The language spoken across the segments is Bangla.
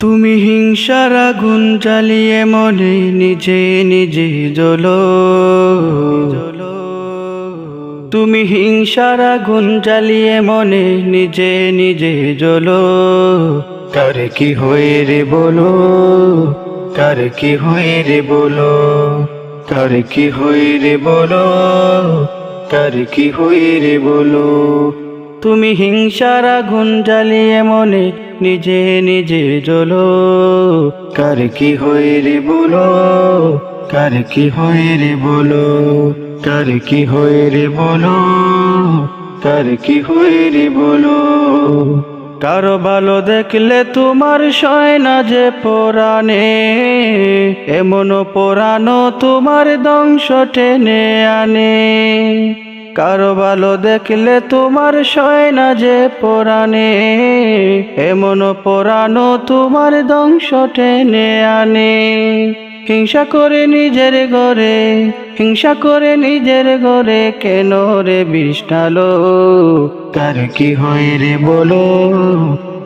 তুমি হিংসার আগুন জ্বালিয়ে মনে নিজে নিজে জ্বলো। তুমি হিংসার আগুন জ্বালিয়ে মনে নিজে নিজে জ্বলো। কার কি হয়ে রে বলো? কার কি হয়ে রে বলো? কার কি হয়ে রে বলো? কার কি হয়ে রে বলো? তুমি হিংসার আগুন জ্বালিয়ে মনে নিজে নিজে জ্বলো। কার কি হয়ে রে বলো? কার কি হয়ে রে বলো? কার কি হয়ে রে বলো? কার কি হয়ে রে বলো? কারও ভালো দেখলে তোমার সয় না যে পোরানে এমন পোড়ানো তোমার দংশ টেনে আনে। কারও ভালো দেখলে তোমার সয় না যে পোরানে এমন পোড়ানো তোমার দংশ টেনে আনে। হিংসা করে নিজের ঘরে, হিংসা করে নিজের ঘরে কেন রে বিষ্ণালো? কার কি হয় রে বলো,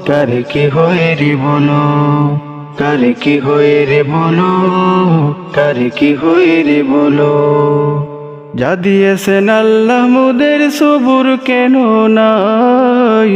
কার কি হয় রে বলো? কার কি হয় রে বলো, কার কি হয় রে বলো? যা দিয়েছেন আল্লাহ মুদের সবুর কেন নাই?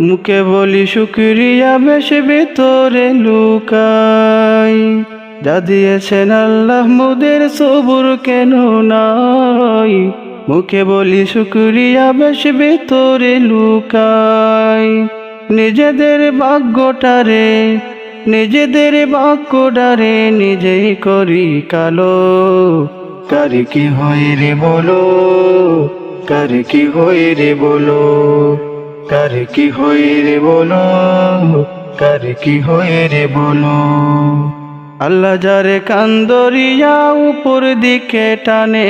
মুখে বলি শুক্রিয়া বেশ ভেতরে লুকাই। যা দিয়েছেন আল্লাহ মুদের সবুর কেন নাই? মুখে বলি শুক্রিয়া বেশ ভেতরে লুকাই। নিজেদের ভাগ্যটারে নিজেদের বাক্যটারে নিজেই করি কালো। কার কি হয় রে বলো, কার কি হয় রে বলো? কার কি হয় রে বলো? কার কি হয় রে বলো? আল্লাহ যারে কান্দরিয়া উপর দিকে টানে,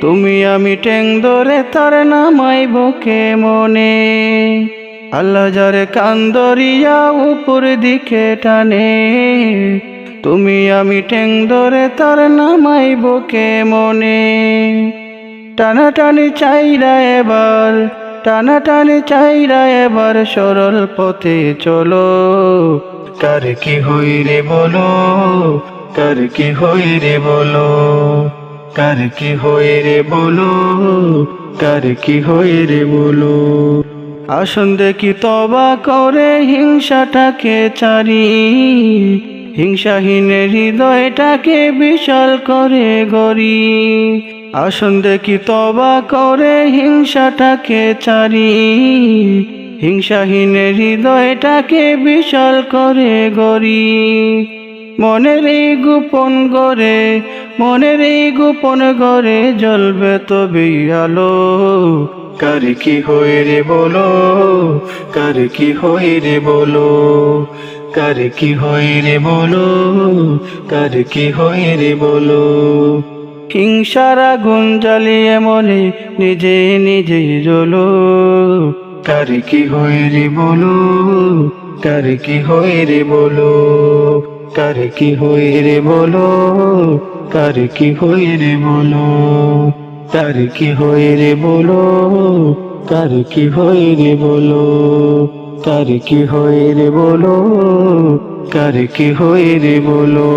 তুমি আমি টেং ধরে তার নামাই বকে মনে। আল্লাহ যারে কান্দরিয়া উপর দিকে টানে, তুমি আমি টেং ধরে তার নামাই বকে মনে। টানাটানি চাইরা এবার টানাটানি চাইরা এবার সরল পথে চলো। কার কি হই রে বলো? কার কি হই রে বলো? কার কি হই রে বলো? কার কি হই রে বলো? আসুন দেখি তবা করে হিংসাটাকে চারি। হিংসাহীন হৃদয়টাকে বিশাল করে গড়ি। আসুন দেখি তবা করে, হিংসাটাকে চারি। হিংসাহীনের হৃদয়টাকে বিশাল করে গড়ি। মনের এই গোপন গড়ে, মনের এই গোপন গড়ে জ্বলবে তবে আলো। কার কি হয়ে রে বলো, কার কি হয়ে রে বলো, কার কি হয়ে রে বলো, কার কি হয়ে রে বলো। হিংসার আগুন জ্বালিয়ে মনে নিজে নিজে জ্বলো। কার কি হয়ে রে বলো? কার কি হয়ে রে বলো? কার কি হয়ে রে বলো? কার কি হয়ে রে বলো? তার কি হয়ে রে বলো? তার কি হয়ে রে বলো? তার কি হয়ে রে বলো? কার কি হয়ে রে বলো?